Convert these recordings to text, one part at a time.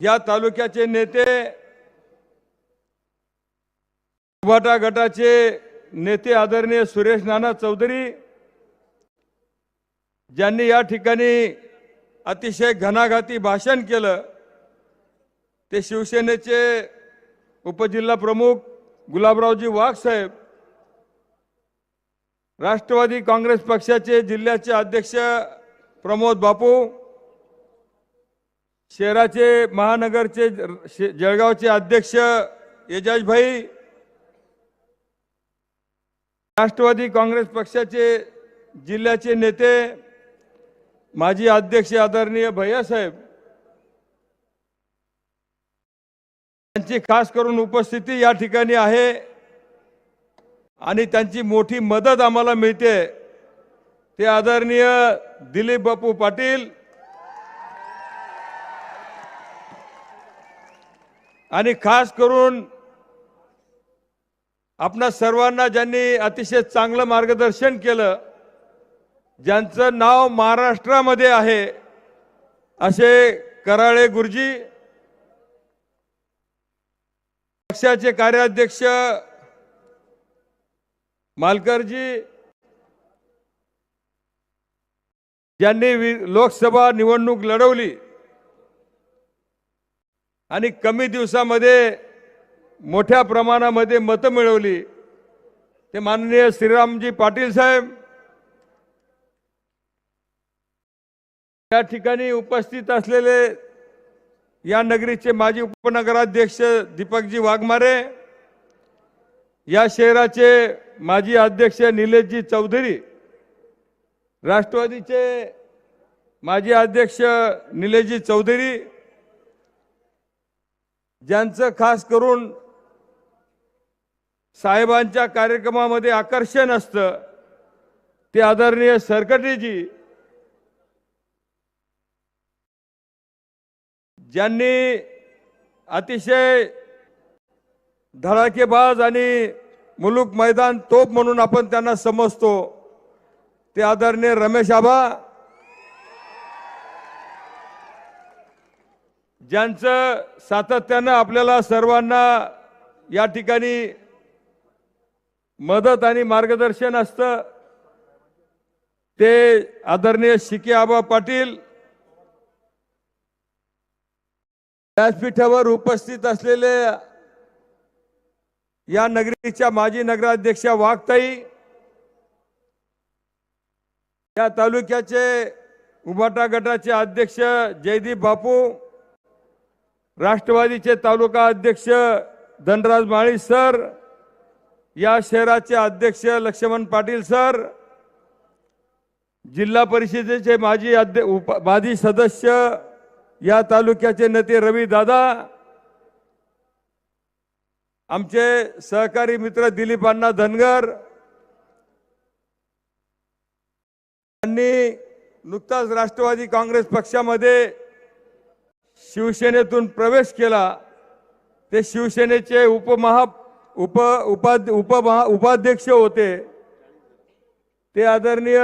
या तालुक्याचे नेते उभाटा गटाचे नेते आदरणीय सुरेश नाना चौधरी ज्यांनी या ठिकाणी अतिशय घणाघाती भाषण केलं ते शिवसेनेचे उपजिल्हा प्रमुख गुलाबरावजी वाघ साहेब राष्ट्रवादी काँग्रेस पक्षाचे जिल्ह्याचे अध्यक्ष प्रमोद बापू शहराचे महानगरचे जळगावचे अध्यक्ष एजाज भाई राष्ट्रवादी काँग्रेस पक्षाचे जिल्ह्याचे नेते माजी अध्यक्ष आदरणीय भैयासाहेब त्यांची खास करून उपस्थिती या ठिकाणी आहे आणि त्यांची मोठी मदत आम्हाला मिळते. ते आदरणीय दिलीप बापू पाटील आणि खास करून आपणा सर्वांना ज्यांनी अतिशय चांगलं मार्गदर्शन केलं ज्यांचं नाव महाराष्ट्रामध्ये आहे असे कराळे गुरुजी पक्षाचे कार्याध्यक्ष मालकरजी ज्यांनी वि- लोकसभा निवडणूक लढवली. आणि कमी दिवसामध्ये मोठ्या प्रमाणामध्ये मतं मिळवली. ते माननीय श्रीरामजी पाटील साहेब या ठिकाणी उपस्थित असलेले या नगरीचे माजी उपनगराध्यक्ष दीपकजी वाघमारे या शहराचे माजी अध्यक्ष निलेशजी चौधरी राष्ट्रवादीचे माजी अध्यक्ष निलेशजी चौधरी ज्यांचं खास करून साहेबांच्या कार्यक्रमामध्ये आकर्षण असतं ते आदरणीय सरकटेजी ज्यांनी अतिशय धडाकेबाज आणि मुलूक मैदान तोप म्हणून आपण त्यांना समजतो ते आदरणीय रमेश आबा ज्यांचं सातत्यानं आपल्याला सर्वांना या ठिकाणी मदत आणि मार्गदर्शन असतं ते आदरणीय शिके आबा पाटील व्यासपीठावर उपस्थित असलेले या नगरीच्या माजी नगराध्यक्षा वाघताई या तालुक्याचे उभाटा गटाचे अध्यक्ष जयदीप बापू राष्ट्रवादीचे तालुका अध्यक्ष धनराज माळी सर या शहराचे अध्यक्ष लक्ष्मण पाटील सर जिल्हा परिषदेचे माजी अध्य उप माजी सदस्य या तालुक्याचे नेते रवी दादा आमचे सहकारी मित्र दिलीप अण्णा धनगर त्यांनी नुकताच राष्ट्रवादी काँग्रेस पक्षामध्ये शिवसेनेतून प्रवेश केला ते शिवसेनेचे उपमहा उप उपाध उपमहा उपाध्यक्ष होते. ते आदरणीय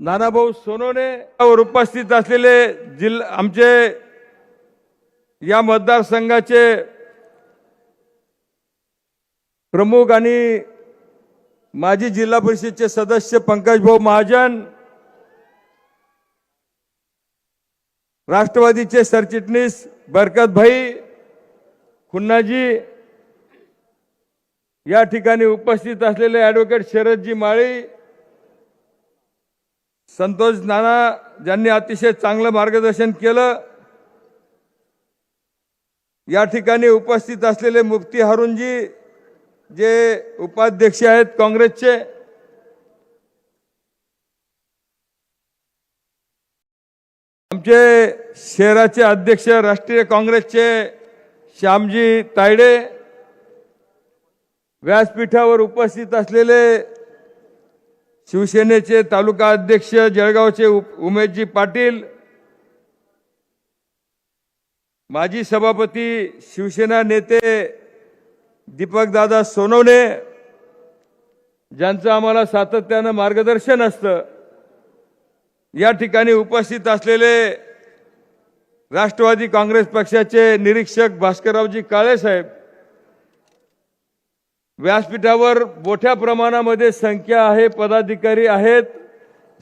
नानाभाऊ सोनोने वर उपस्थित असलेले जिल्हा आमचे या मतदारसंघाचे प्रमुख आणि माजी जिल्हा परिषदचे सदस्य पंकजभाऊ महाजन राष्ट्रवादीचे सरचिटणीस बरकतभाई खुन्नाजी या ठिकाणी उपस्थित असलेले ॲडव्होकेट शरदजी माळी संतोष नाना ज्यांनी अतिशय चांगलं मार्गदर्शन केलं या ठिकाणी उपस्थित असलेले मुफ्ती हारूनजी जे उपाध्यक्ष आहेत काँग्रेसचे आमचे शहराचे अध्यक्ष राष्ट्रीय काँग्रेसचे श्यामजी तायडे व्यासपीठावर उपस्थित असलेले शिवसेनेचे तालुका अध्यक्ष जळगावचे उमेशजी पाटील माजी सभापती शिवसेना नेते दीपकदादा सोनवणे ज्यांचं आम्हाला सातत्यानं मार्गदर्शन असतं. या ठिकाणी उपस्थित असलेले राष्ट्रवादी काँग्रेस पक्षाचे निरीक्षक भास्कररावजी काळेसाहेब व्यासपीठावर मोठ्या प्रमाणामध्ये संख्या आहे पदाधिकारी आहेत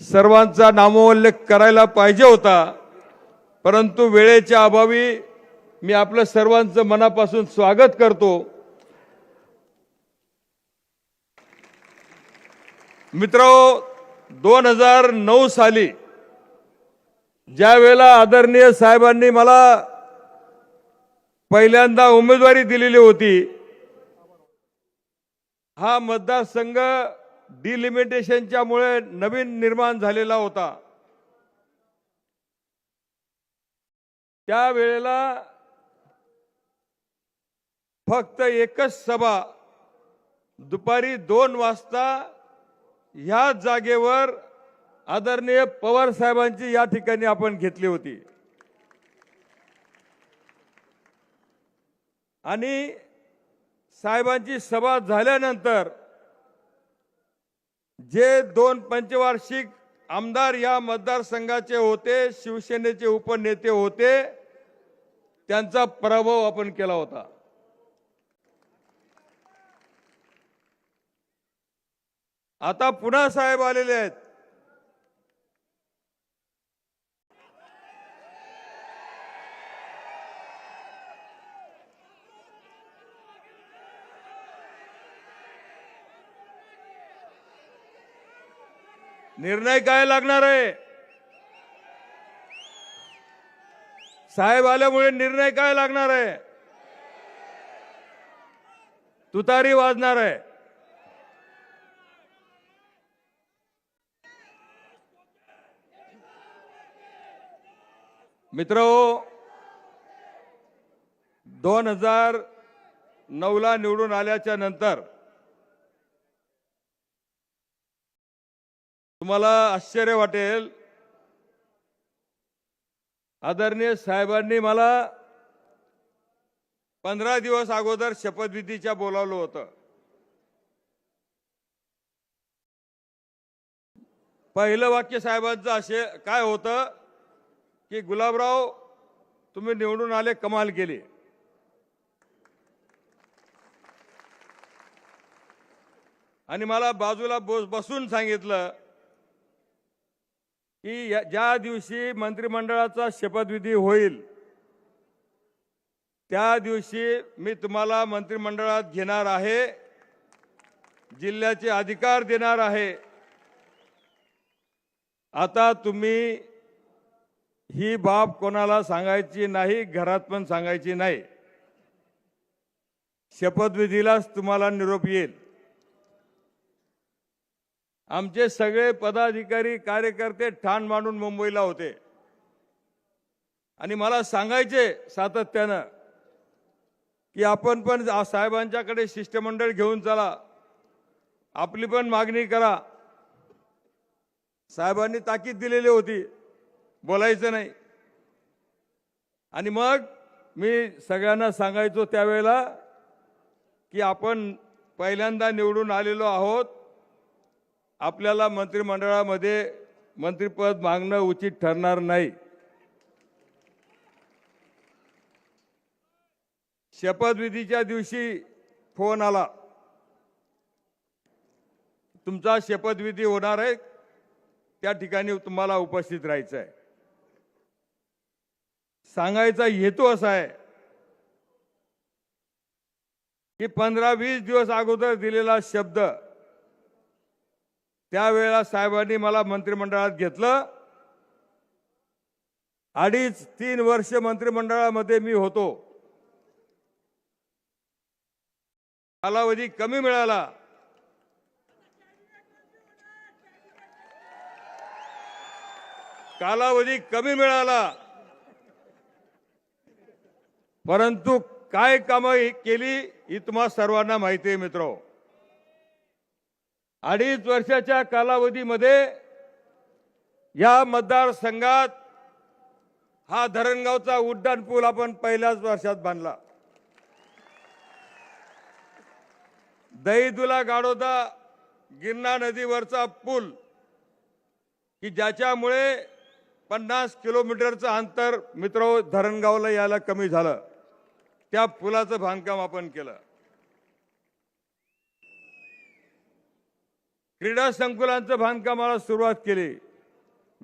सर्वांचा नामोल्लेख करायला पाहिजे होता परंतु वेळेच्या अभावी मी आपलं सर्वांचं मनापासून स्वागत करतो. मित्र दोन हजार नऊ साली ज्या वेळेला आदरणीय साहेबांनी मला पहिल्यांदा उमेदवारी दिलेली होती हा मतदारसंघ डिलिमिटेशनच्या मुळे नवीन निर्माण झालेला होता. त्यावेळेला फक्त एकच सभा दुपारी दोन वाजता ह्या जागेवर आदरणीय पवार साहेबांची या ठिकाणी आपण घेतली होती. आणि साहेबांची सभा झाल्यानंतर जे दोन पंचवार्षिक आमदार या मतदारसंघाचे होते शिवसेनेचे उपनेते होते त्यांचा पराभव आपण केला होता. आता पुन्हा साहेब आलेले आहेत. निर्णय काय लागणार आहे? साहेब आल्यामुळे निर्णय काय लागणार आहे? तुतारी वाजणार आहे. मित्र हो, दोन हजार नऊला निवडून आल्याच्यानंतर तुम्हाला आश्चर्य वाटेल. आदरणीय साहेबांनी मला पंधरा दिवस अगोदर शपथविधीच्या बोलावलं होतं. पहिलं वाक्य साहेबांचं असे काय होतं की गुलाबराव तुम्ही निवडून आले कमाल केली. आणि मला बाजूला बस बसून सांगितलं की या- ज्या दिवशी मंत्रिमंडळाचा शपथविधी होईल त्या दिवशी मी तुम्हाला मंत्रिमंडळात घेणार आहे जिल्ह्याचे अधिकार देणार आहे. आता तुम्ही ही बाब कोणाला सांगायची नाही घरात पण सांगायची नाही. शपथविधीलाच तुम्हाला निरोप येईल. आमचे सगळे पदाधिकारी कार्यकर्ते ठाण मांडून मुंबईला होते. आणि मला सांगायचे सातत्यानं की आपण पण साहेबांच्याकडे शिष्टमंडळ घेऊन चला. आपली पण मागणी करा. साहेबांनी ताकीद दिलेली होती. बोलायचं नाही. आणि मग मी सगळ्यांना सांगायचो त्यावेळेला की आपण पहिल्यांदा निवडून आलेलो आहोत. आपल्याला मंत्रिमंडळामध्ये मंत्रिपद मागणं उचित ठरणार नाही. शपथविधीच्या दिवशी फोन आला. तुमचा शपथविधी होणार आहे. त्या ठिकाणी तुम्हाला उपस्थित राहायचं आहे. सांगायचा हेतू असा आहे की पंधरा वीस दिवस अगोदर दिलेला शब्द त्यावेळेला साहेबांनी मला मंत्रिमंडळात घेतलं. अडीच तीन वर्ष मंत्रिमंडळामध्ये मी होतो. कालावधी कमी मिळाला. कालावधी कमी मिळाला. परंतु काय कामं केली ही तुम्हा सर्वांना माहिती आहे मित्र. अडीच वर्षाच्या कालावधीमध्ये या मतदारसंघात हा धरणगावचा उड्डाण पूल आपण पहिल्याच वर्षात बांधला. दहीदुला गाडोदा गिरणा नदीवरचा पूल की ज्याच्यामुळे पन्नास किलोमीटरचं अंतर मित्र हो, धरणगावला यायला कमी झालं. त्या पुलाचं बांधकाम आपण केलं. क्रीडा संकुलांचं बांधकामाला सुरुवात केली.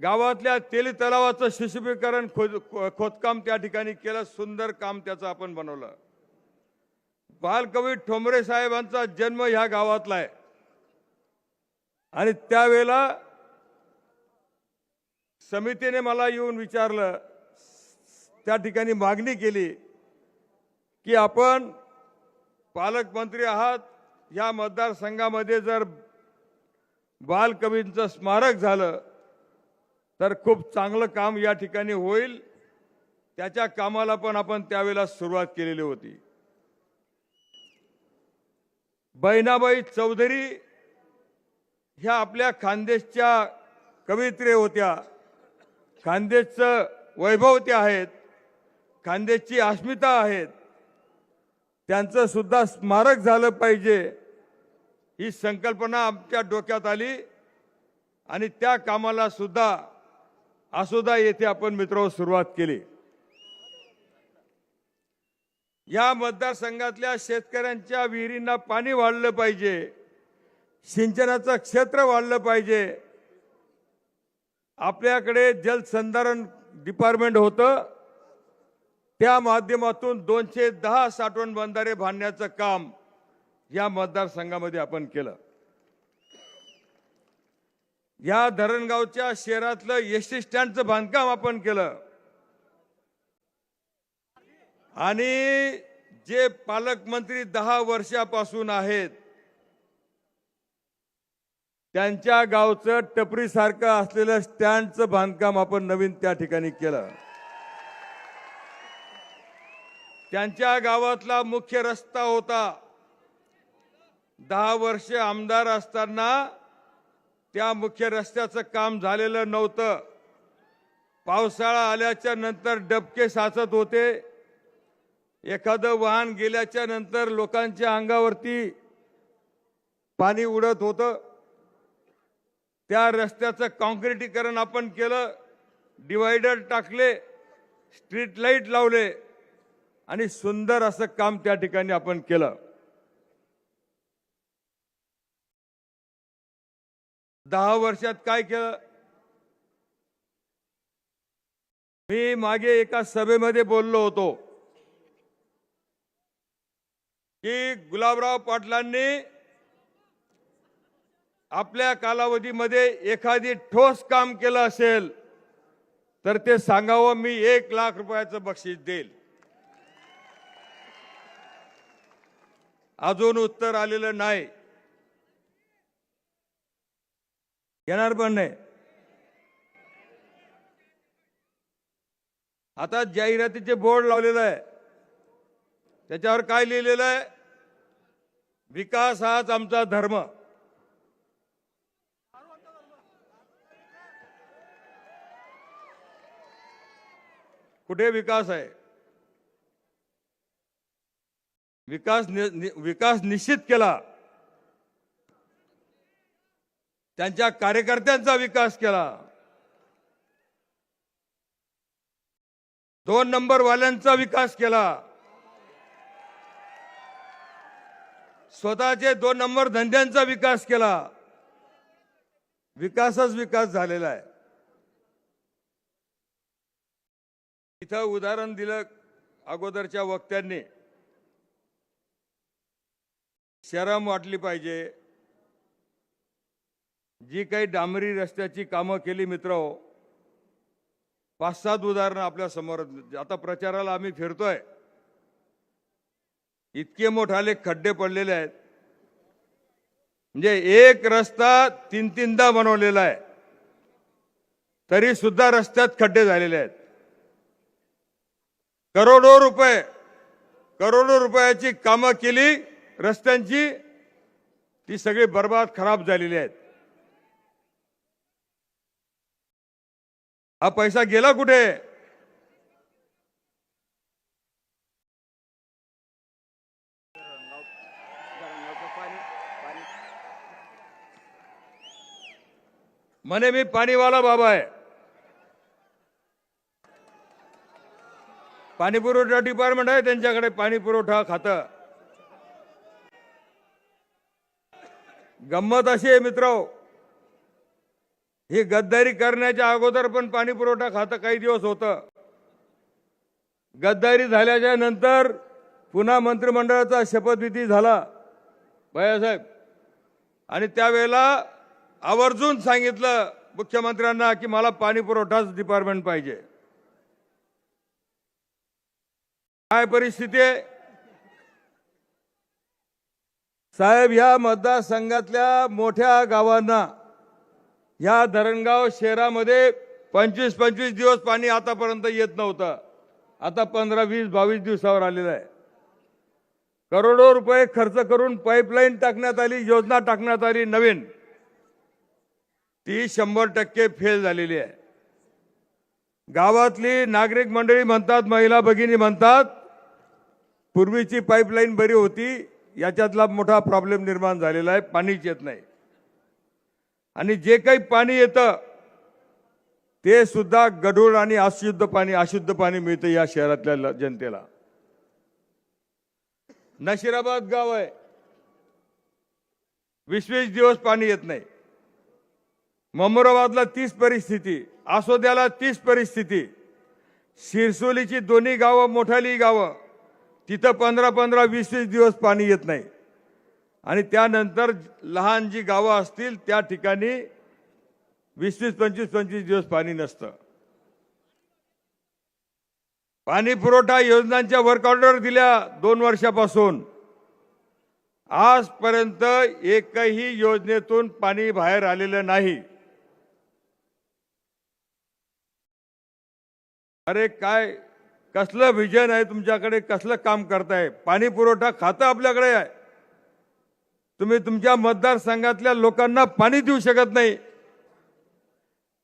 गावातल्या तेली तलावाचं शिशुपीकरण खोद खोदकाम त्या ठिकाणी केलं सुंदर काम त्याचं आपण बनवलं. बालकवी ठोंबरे साहेबांचा जन्म ह्या गावातला आहे. आणि त्यावेळेला समितीने मला येऊन विचारलं त्या ठिकाणी मागणी केली की आपण पालकमंत्री आहात या मतदारसंघामध्ये जर बालकवींचं स्मारक झालं तर खूप चांगलं काम या ठिकाणी होईल. त्याच्या कामाला पण आपण त्यावेळेला सुरुवात केलेली होती. बहिणाबाई चौधरी ह्या आपल्या खानदेशच्या कवित्रे होत्या. खानदेशचं वैभव त्या आहेत खानदेशची अस्मिता आहेत. त्यांचं सुद्धा स्मारक झालं पाहिजे. ही संकल्पना आमच्या डोक्यात आली आणि त्या कामाला सुद्धा आसोदा येथे आपण मित्र सुरुवात केली. या मतदारसंघातल्या शेतकऱ्यांच्या विहिरींना पाणी वाढलं पाहिजे सिंचनाचं क्षेत्र वाढलं पाहिजे. आपल्याकडे जलसंधारण डिपार्टमेंट होतं त्या माध्यमातून दोनशे दहा साठवण बंधारे बांधण्याचं काम या मतदारसंघामध्ये आपण केलं. या धरणगावच्या शहरातलं एस टी स्टँडचं बांधकाम आपण केलं. आणि जे पालकमंत्री दहा वर्षापासून आहेत त्यांच्या गावचं टपरीसारखं असलेलं स्टँडचं बांधकाम आपण नवीन त्या ठिकाणी केलं. त्यांच्या गावातला मुख्य रस्ता होता. दहा वर्ष आमदार असताना त्या मुख्य रस्त्याचं काम झालेलं नव्हतं. पावसाळा आल्याच्यानंतर डबके साचत होते. एखादं वाहन गेल्याच्यानंतर लोकांच्या अंगावरती पाणी उडत होतं. त्या रस्त्याचं कॉन्क्रिटीकरण आपण केलं डिवायडर टाकले स्ट्रीट लाइट लावले आणि सुंदर असं काम त्या ठिकाणी आपण केलं. दहा वर्षात काय केलं? मी मागे एका सभेमध्ये बोललो होतो की गुलाबराव पाटलांनी आपल्या कालावधीमध्ये एखादी ठोस काम केलं असेल तर ते सांगावं मी एक लाख रुपयाचं बक्षीस देईल. अजून उत्तर आलेलं नाही. येणार पण नाही. आता जाहिरातीचे बोर्ड लावलेलं आहे. त्याच्यावर काय लिहिलेलं आहे? विकास हाच आमचा धर्म. कुठे विकास आहे? विकास नि- नि- विकास निश्चित केला. त्यांच्या कार्यकर्त्यांचा विकास केला. दोन नंबर वाल्यांचा विकास केला. स्वतःचे दोन नंबर धंद्यांचा विकास केला. विकासच विकास झालेला आहे. इथं उदाहरण दिलं अगोदरच्या वक्त्यांनी. शरम वाटली पाहिजे. जी काही डांबरी रस्त्याची कामं केली मित्र पाच सात उदाहरणं आपल्यासमोर आता प्रचाराला आम्ही फिरतोय. इतके मोठाले खड्डे पडलेले आहेत. म्हणजे एक रस्ता तीन तीनदा बनवलेला आहे. तरी सुद्धा रस्त्यात खड्डे झालेले आहेत. करोडो रुपये करोडो रुपयाची कामं केली रस्त्यांची ती सगळी बर्बाद खराब झालेली आहेत. हा पैसा गेला कुठे? म्हणे मी पाणीवाला बाबा आहे. पाणी पुरवठा डिपार्टमेंट आहे त्यांच्याकडे पाणी पुरवठा गंमत अशी आहे मित्र ही गद्दारी करण्याच्या अगोदर पण पाणी पुरवठा खातं काही दिवस होतं. गद्दारी झाल्याच्यानंतर पुन्हा मंत्रिमंडळाचा शपथविधी झाला. भैयासाहेब आणि त्यावेळेला आवर्जून सांगितलं मुख्यमंत्र्यांना की मला पाणी पुरवठाच डिपार्टमेंट पाहिजे. काय परिस्थिती आहे? साहेब ह्या मतदारसंघातल्या मोठ्या गावांना या धरणगाव शहरामध्ये पंचवीस पंचवीस दिवस पाणी आतापर्यंत येत नव्हतं. आता पंधरा वीस बावीस दिवसावर आलेलं आहे. करोडो रुपये खर्च करून पाईपलाईन टाकण्यात आली योजना टाकण्यात आली नवीन. ती शंभर टक्के फेल झालेली आहे. गावातली नागरिक मंडळी म्हणतात महिला भगिनी म्हणतात पूर्वीची पाईपलाईन बरी होती याच्यातला मोठा प्रॉब्लेम निर्माण झालेला आहे पाणीच येत नाही. आणि जे काही पाणी येतं ते सुद्धा गढूळ आणि अशुद्ध पाणी अशुद्ध पाणी मिळतं या शहरातल्या जनतेला. नशिराबाद गाव आहे. वीस वीस दिवस पाणी येत नाही. ममोराबादला तीच परिस्थिती आसोद्याला तीच परिस्थिती. शिरसोलीची दोन्ही गावं मोठाली गावं तिथं पंधरा पंधरा वीस वीस दिवस पाणी येत नाही. आणि त्यानंतर लहान जी गावं असतील त्या ठिकाणी वीस वीस पंचवीस पंचवीस दिवस पाणी नसतं. पाणी पुरवठा योजनांच्या वर्क ऑर्डर दिल्या दोन वर्षापासून. आजपर्यंत एकही योजनेतून पाणी बाहेर आलेलं नाही. अरे काय कसलं विजन आहे तुमच्याकडे? कसलं काम करताय? पाणी पुरवठा खातं आपल्याकडे आहे. तुम्ही तुमच्या मतदारसंघातल्या लोकांना पाणी देऊ शकत नाही.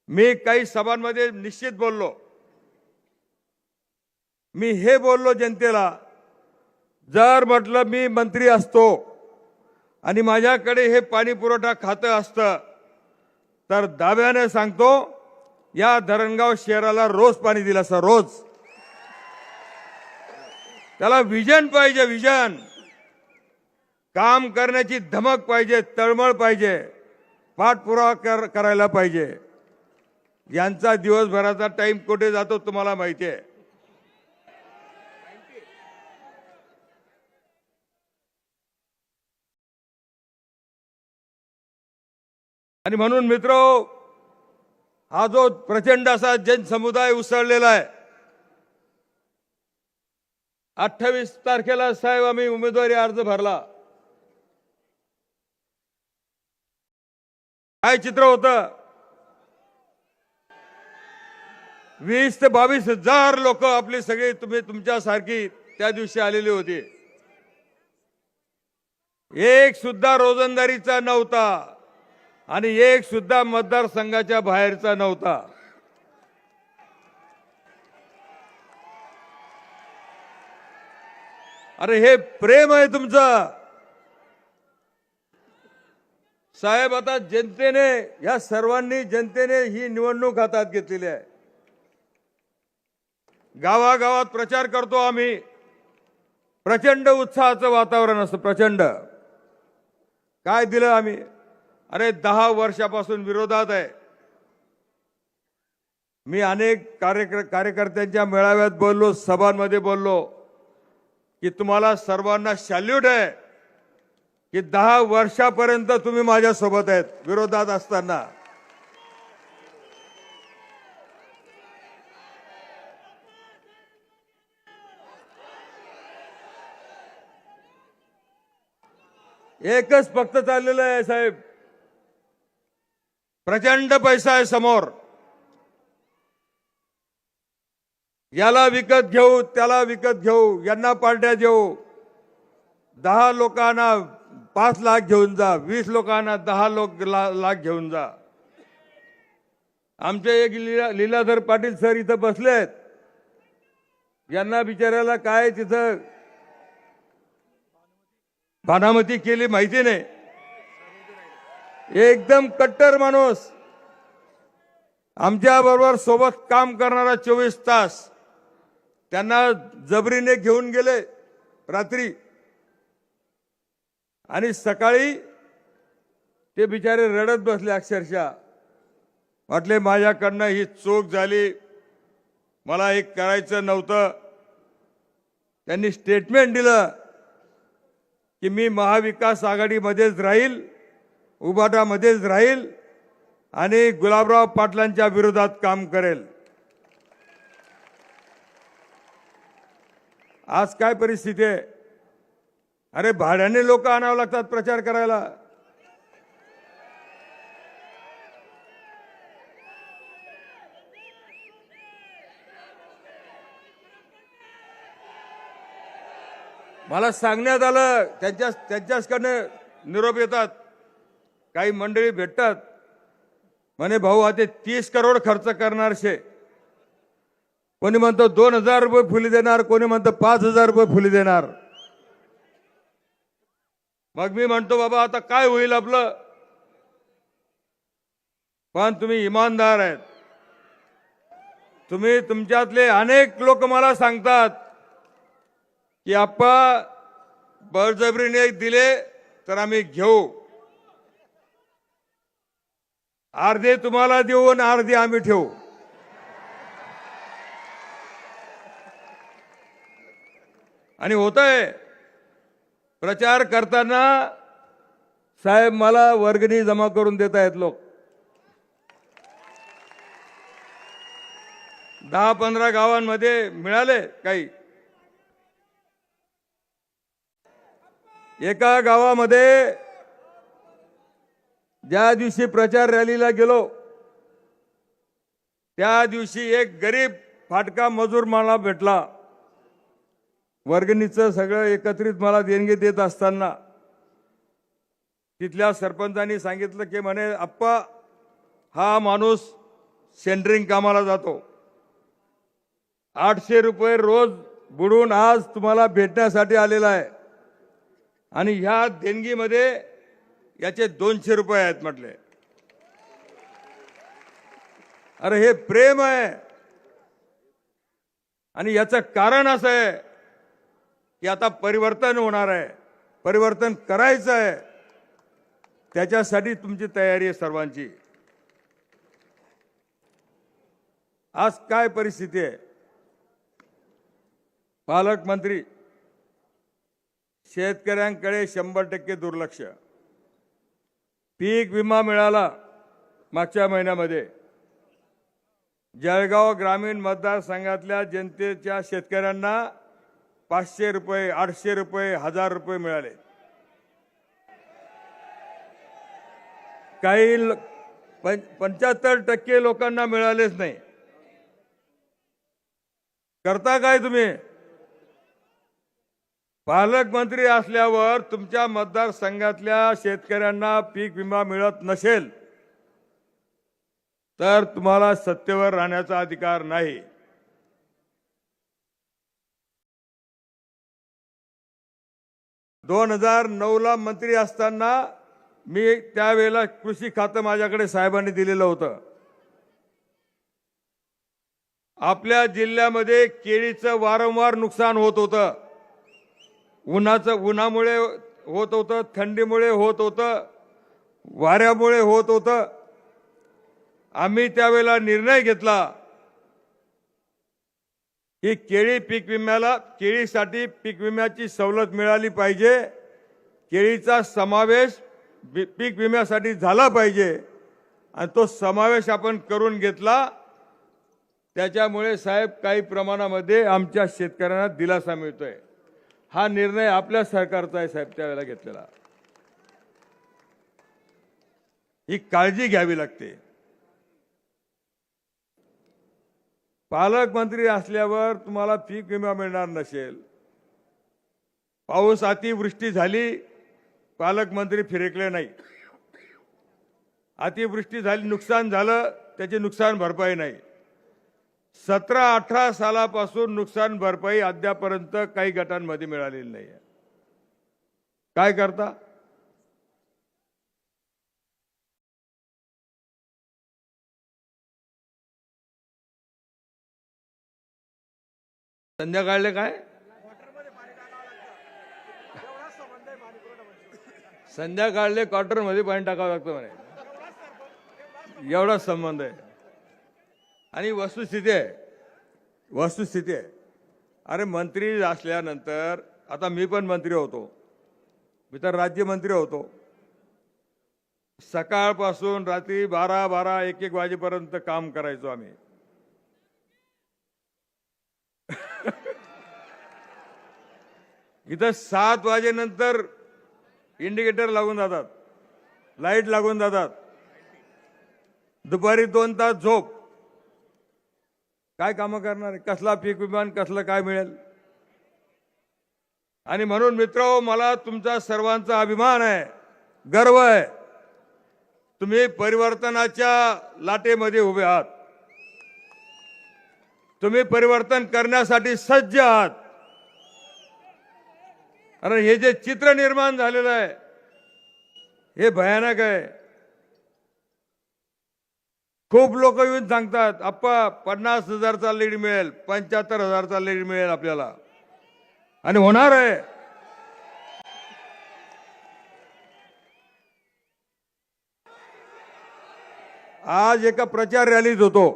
मी काही सभांमध्ये निश्चित बोललो. मी हे बोललो जनतेला जर म्हटलं मी मंत्री असतो आणि माझ्याकडे हे पाणी पुरवठा खातं असतं तर दाव्याने सांगतो या धरणगाव शहराला रोज पाणी दिलं असं रोज. त्याला विजन पाहिजे विजन. काम करण्याची धमक पाहिजे तळमळ पाहिजे पाठपुरावा कर करायला पाहिजे. यांचा दिवसभराचा टाइम कुठे जातो तुम्हाला माहिती आहे? आणि म्हणून मित्र हा जो प्रचंड असा जैन समुदाय उसळलेला आहे अठ्ठावीस तारखेला साहेब आम्ही उमेदवारी अर्ज भरला. काय चित्र होतं? वीस ते बावीस हजार लोक आपली सगळी तुम्ही तुमच्यासारखी त्या दिवशी आलेली होती. एक सुद्धा रोजंदारीचा नव्हता आणि एक सुद्धा मतदारसंघाच्या बाहेरचा नव्हता. अरे हे प्रेम आहे तुमचं. साहेब आता जनतेने या सर्वांनी जनतेने ही निवडणूक हातात घेतलेली आहे. गावागावात प्रचार करतो आम्ही. प्रचंड उत्साहाचं वातावरण असतं प्रचंड. काय दिलं आम्ही? अरे दहा वर्षापासून विरोधात आहे. मी अनेक कार्यकर कार्यकर्त्यांच्या मेळाव्यात बोललो सभांमध्ये बोललो की तुम्हाला सर्वांना सॅल्यूट आहे. की दहा वर्षापर्यंत तुम्ही माझ्यासोबत आहेत विरोधात असताना. एकच फक्त चाललेलं आहे साहेब. प्रचंड पैसा आहे समोर. याला विकत घेऊ त्याला विकत घेऊ यांना पार्ट्या देऊ. दहा लोकांना पाच लाख घेऊन जा वीस लोकांना दहा लोक ला- लाख घेऊन जा. आमचे एक लीला लीलाधर पाटील सर इथं बसले आहेत यांना बिचाऱ्याला काय तिथं भानामती केली माहिती नाही. एकदम कट्टर माणूस. आमच्या बरोबर सोबत काम करणारा चोवीस तास. त्यांना जबरीने घेऊन गेले रात्री. आणि सकाळी ते बिचारे रडत बसले अक्षरशः. म्हटले माझ्याकडनं ही चूक झाली. मला एक करायचं नव्हतं. त्यांनी स्टेटमेंट दिलं की मी महाविकास आघाडीमध्येच राहील उभाटामध्येच राहील आणि गुलाबराव पाटलांच्या विरोधात काम करेल. आज काय परिस्थिती आहे? अरे भाड्याने लोक आणावं लागतात प्रचार करायला. मला सांगण्यात आलं त्यांच्या त्यांच्याचकडनं निरोप येतात. काही मंडळी भेटतात. म्हणे भाऊ आता तीस करोड खर्च करणार शे कोणी म्हणतो दोन हजार रुपये फुली देणार कोणी म्हणतं पाच हजार रुपये फुली देणार. मग मी म्हणतो बाबा आता काय होईल आपलं? पण तुम्ही इमानदार आहेत. तुम्ही तुमच्यातले अनेक लोक मला सांगतात की आप्पा बळजबरीने दिले तर आम्ही घेऊ. अर्धे तुम्हाला देऊ आणि अर्धे आम्ही ठेवू. आणि होत आहे प्रचार करताना साहेब मला वर्गणी जमा करून देत आहेत लोक. दहा पंधरा गावांमध्ये मिळाले काही. एका गावामध्ये ज्या दिवशी प्रचार रॅलीला गेलो त्या दिवशी एक गरीब फाटका मजूर मला भेटला. वर्गणीचं सगळं एकत्रित मला देणगी देत असताना तिथल्या सरपंचांनी सांगितलं की म्हणे आप्पा हा माणूस सेंटरिंग कामाला जातो. आठशे रुपये रोज बुडून आज तुम्हाला भेटण्यासाठी आलेला आहे. आणि ह्या देणगीमध्ये याचे दोनशे रुपये आहेत म्हटले. अरे हे प्रेम आहे. आणि याचं कारण असं आहे की आता परिवर्तन होणार आहे. परिवर्तन करायचं आहे. त्याच्यासाठी तुमची तयारी आहे सर्वांची. आज काय परिस्थिती आहे? पालकमंत्री शेतकऱ्यांकडे शंभर टक्के दुर्लक्ष. पीक विमा मिळाला मागच्या महिन्यामध्ये. जळगाव ग्रामीण मतदारसंघातल्या जनतेच्या शेतकऱ्यांना पाचशे रुपये आठशे रुपये हजार रुपये मिळाले. काही पंच्याहत्तर टक्के लोकांना मिळालेच नाही. करता काय तुम्ही? पालकमंत्री असल्यावर तुमच्या मतदारसंघातल्या शेतकऱ्यांना पीक विमा मिळत नसेल तर तुम्हाला सत्तेवर राहण्याचा अधिकार नाही. दोन हजार नऊला मंत्री असताना मी त्यावेळेला कृषी खातं माझ्याकडे साहेबांनी दिलेलं होतं. आपल्या जिल्ह्यामध्ये केळीचं वारंवार नुकसान होत होतं. उन्हाचं उन्हामुळे होत होतं थंडीमुळे होत होतं वाऱ्यामुळे होत होतं. आम्ही त्यावेळेला निर्णय घेतला. की केळी पीक विम्याला केळीसाठी पीक विम्याची सवलत मिळाली पाहिजे. केळीचा समावेश पीक विम्यासाठी झाला पाहिजे. आणि तो समावेश आपण करून घेतला. त्याच्यामुळे साहेब काही प्रमाणामध्ये आमच्या शेतकऱ्यांना दिलासा मिळतोय. हा निर्णय आपल्या सरकारचा आहे साहेब त्यावेळेला घेतलेला. ही काळजी घ्यावी लागते. पालकमंत्री असल्यावर तुम्हाला पीक विमा मिळणार नसेल. पाऊस अतिवृष्टी झाली पालकमंत्री फिरकले नाही. अतिवृष्टी झाली नुकसान झालं त्याची नुकसान भरपाई नाही. सतरा अठरा सालापासून नुकसान भरपाई अद्यापर्यंत काही गटांमध्ये मिळालेली नाही आहे काय करता? संध्याकाळले काय? संध्याकाळले क्वार्टरमध्ये पाणी टाकावं लागतं म्हणे. एवढाच संबंध आहे. आणि वस्तुस्थिती आहे. वस्तुस्थिती आहे. अरे मंत्री असल्यानंतर आता मी पण मंत्री होतो. मी तर राज्यमंत्री होतो. सकाळपासून रात्री बारा बारा एक एक वाजेपर्यंत काम करायचो आम्ही. इथं सात वाजेनंतर इंडिकेटर लागून जातात. लाइट लागून जातात. दुपारी दोन तास झोप. काय कामं करणार? आहे? कसला पीक विमान कसलं काय मिळेल? आणि म्हणून मित्र मला तुमचा सर्वांचा अभिमान आहे. गर्व आहे. तुम्ही परिवर्तनाच्या लाटेमध्ये उभे आहात. तुम्ही परिवर्तन करण्यासाठी सज्ज आहात. अरे हे जे चित्र निर्माण झालेलं आहे हे भयानक आहे. खूप लोक येऊन सांगतात आप्पा पन्नास हजारचा लीड मिळेल पंच्याहत्तर हजारचा लीड मिळेल आपल्याला. आणि होणार आहे. आज एका प्रचार रॅलीत होतो.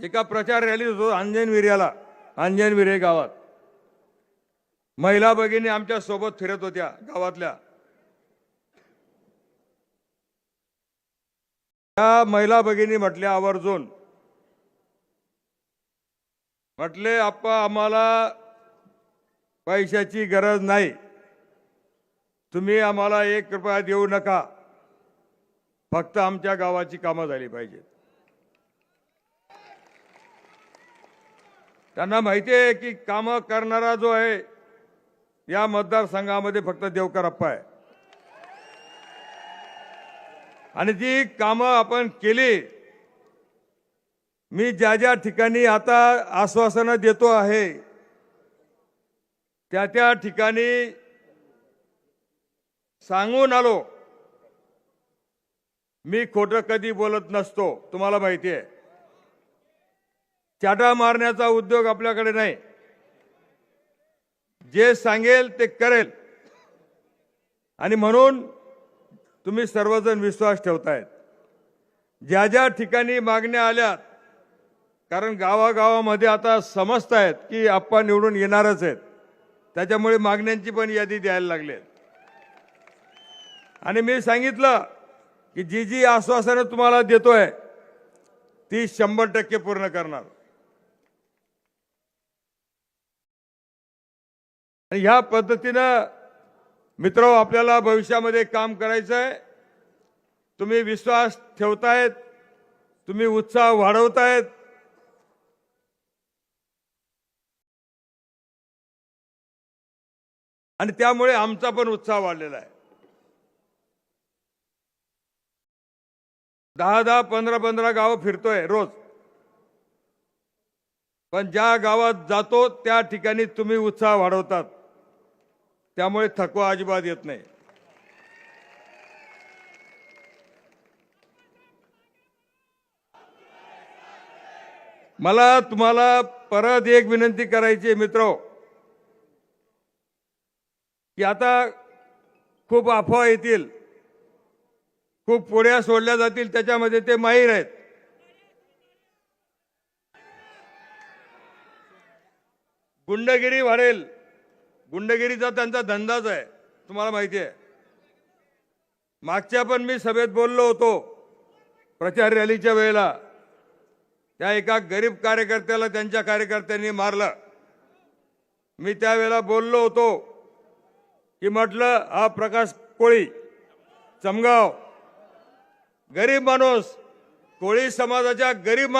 एका प्रचार रॅलीत होतो अंजन विर्याला. अंजन विरे गावात. महिला भगिनी आमच्यासोबत फिरत होत्या गावातल्या. त्या महिला भगिनी म्हटल्या आवर्जून. म्हटले आप्पा आम्हाला पैशाची गरज नाही. तुम्ही आम्हाला एक रुपया देऊ नका. फक्त आमच्या गावाची कामं झाली पाहिजेत. त्यांना माहिती आहे की कामं करणारा जो आहे या मतदारसंघामध्ये फक्त देवकर अप्पा आहे. आणि जी कामं आपण केली मी ज्या ज्या ठिकाणी आता आश्वासनं देतो आहे त्या त्या ठिकाणी सांगून आलो. मी खोटं कधी बोलत नसतो तुम्हाला माहिती आहे. चाटा मारण्याचा उद्योग आपल्याकडे नाही. जे सांगेल ते करेल. आणि म्हणून तुम्ही सर्वजण विश्वास ठेवतायत. ज्या ज्या ठिकाणी मागण्या आल्यात कारण गावागावामध्ये आता समजत आहेत की आप्पा निवडून येणारच आहेत. त्याच्यामुळे मागण्यांची पण यादी द्यायला लागली आणि मी सांगितलं की जी जी आश्वासनं तुम्हाला देतोय ती शंभर टक्के पूर्ण करणार. आणि ह्या पद्धतीनं मित्र आपल्याला भविष्यामध्ये काम करायचं आहे तुम्ही विश्वास ठेवतायत तुम्ही उत्साह वाढवतायत. आणि त्यामुळे आमचा पण उत्साह वाढलेला आहे. दहा दहा पंधरा पंधरा गावं फिरतोय रोज. पण ज्या गावात जातो त्या ठिकाणी तुम्ही उत्साह वाढवतात. त्यामुळे थकवा अजिबात येत नाही. मला तुम्हाला परत एक विनंती करायची आहे मित्र. की आता खूप अफवा येतील. खूप पुढ्या सोडल्या जातील त्याच्यामध्ये ते माहीर आहेत. गुंडगिरी वाढेल. गुंडगिरीचा त्यांचा धंदाच आहे तुम्हाला माहिती आहे. मागच्या पण मी सभेत बोललो होतो प्रचार रॅलीच्या वेळेला. त्या एका गरीब कार्यकर्त्याला त्यांच्या कार्यकर्त्यांनी मारलं. मी त्यावेळेला बोललो होतो की म्हटलं हा प्रकाश कोळी चमगाव. गरीब माणूस कोळी समाजाच्या गरीब